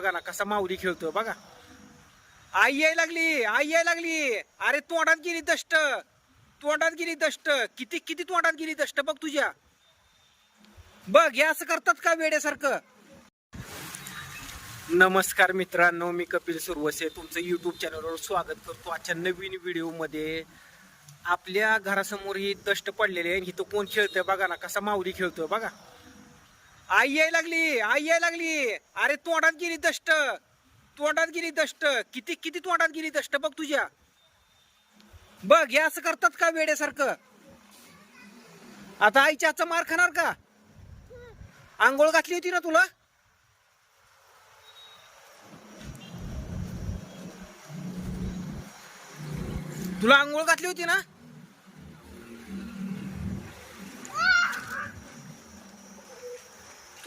बघा ना कसा माऊली खेळतो बघा. आई याय लागली आई याय लागली. अरे तोंडात गेली दष्ट. तोंडात गेली दष्ट. किती किती तोंडात गेली दष्ट बघ तुझ्या. बघ हे असं करतात का वेड्यासारखं? नमस्कार मित्रांनो मी कपिल सुरवसे. तुमचं युट्यूब चॅनलवर स्वागत करतो आजच्या नवीन व्हिडिओमध्ये आपल्या घरासमोर ही दष्ट पडलेली आहे इथं कोण खेळतोय बघा ना कसा माऊली खेळतोय बघा. आई याय लागली आई याय लागली. अरे तोंडात गेली दष्ट. तोंडात गेली दष्ट. किती किती तोंडात गेली दष्ट बघ तुझ्या. बघ हे असं करतात का वेड्यासारखं? आता आईच्या हातचा मार खाणार का? आंघोळ घातली होती ना तुला? तुला आंघोळ घातली होती ना?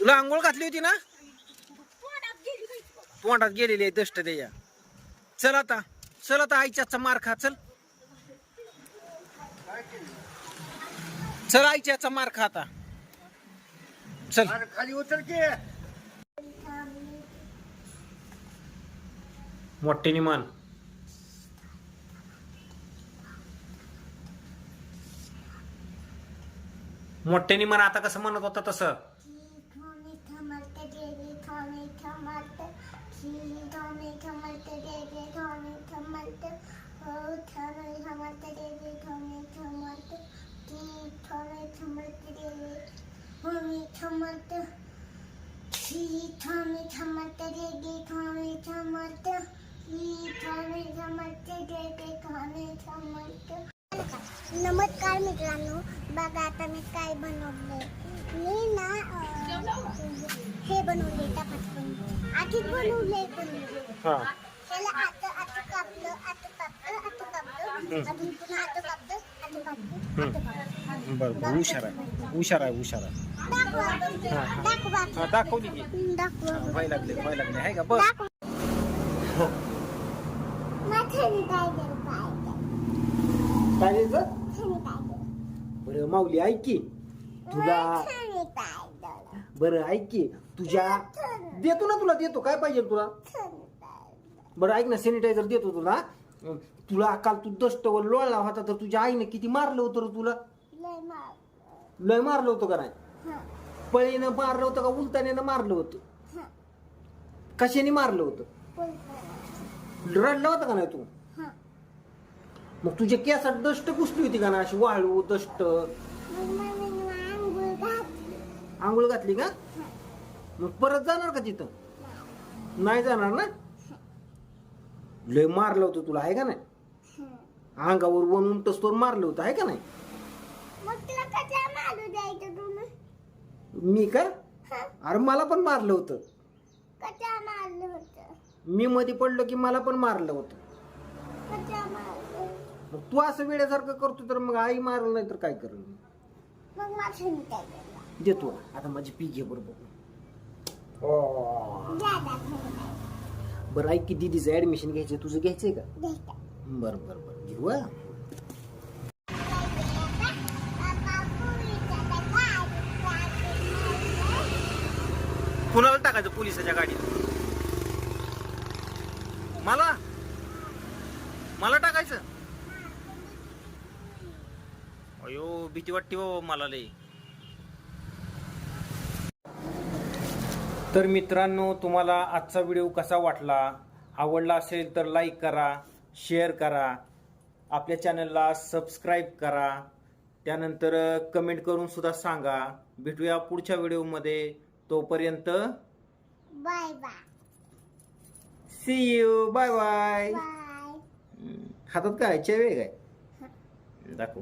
तुला आंघोळ घातली होती ना? तोंडात गेलेली आहे दष्ट द्या. चल आता चल आता आईच्या हातचा मार खा चल. चल आईच्या हातचा मार खा आता. चल. खाली उतर की. मोठ्याने मान. मोठ्याने मान आता कसं म्हणत होता तसं? नमस्कार मित्रांनो बघा आता मी काय बनवलंय कापलं बरं बरं. हुशार आहे. हुशार आहे हुशार आहे. हा. दाखवली की. हं, व्हाय लागले व्हाय लागले. आहे का? दाखवा. माझ्याने काय माऊली ऐक की. तुला बरं ऐक की तुझ्या देतो ना तुला देतो. काय पाहिजे तुला? बरं ऐक ना सॅनिटायझर देतो तुला. तुला काल तू दष्टवर लोळला होता तर तुझ्या आईने किती मारलं होतं तुला? लय मारलं होतं का नाही? पळीनं मारलं होतं का उलताण्यानं मारलं होतं? कशाने मारलं होतं? रडलं होतं होता का नाही तू? मग तुझ्या केसात दष्ट कुसली होती का ना अशी वाळू दष्ट? आंघोळ घातली का? मग परत जाणार का तिथं? नाही जाणार ना? लय मारलं होतं तुला आहे का नाही. अंगावर वन उंटस्तोर मारलं होतं आहे का नाही? मग तुला कशा मारू द्यायचं तुम्ही मी का? अरे मला पण मारलं होतं. कशा मारलं होतं? मी मध्ये पडलो की मला पण मारलं होतं. मारलं? मग तू असं वेड्यासारखं करतो तर मग आई मारलं नाही तर काय करेल मग माझं काय देतो आता माझी पी घे बरोबर जा बरं ऐक की दिदीचं ऍडमिशन घ्यायचं तुझं घ्यायचंय का बरं बरं बरं घेऊ हा. कुणाला टाकायचं पोलिसाच्या गाडीत. मला? मला टाकायचं? अयो भीती वाटते बाबा मला लई. तर मित्रांनो तुम्हाला आजचा व्हिडिओ कसा वाटला? आवडला असेल तर लाईक करा शेअर करा आपल्या चॅनलला सबस्क्राईब करा. त्यानंतर कमेंट करून सुद्धा सांगा. भेटूया पुढच्या व्हिडिओमध्ये तोपर्यंत bye bye see you bye bye हातात काय? चेवे काय? दाखव.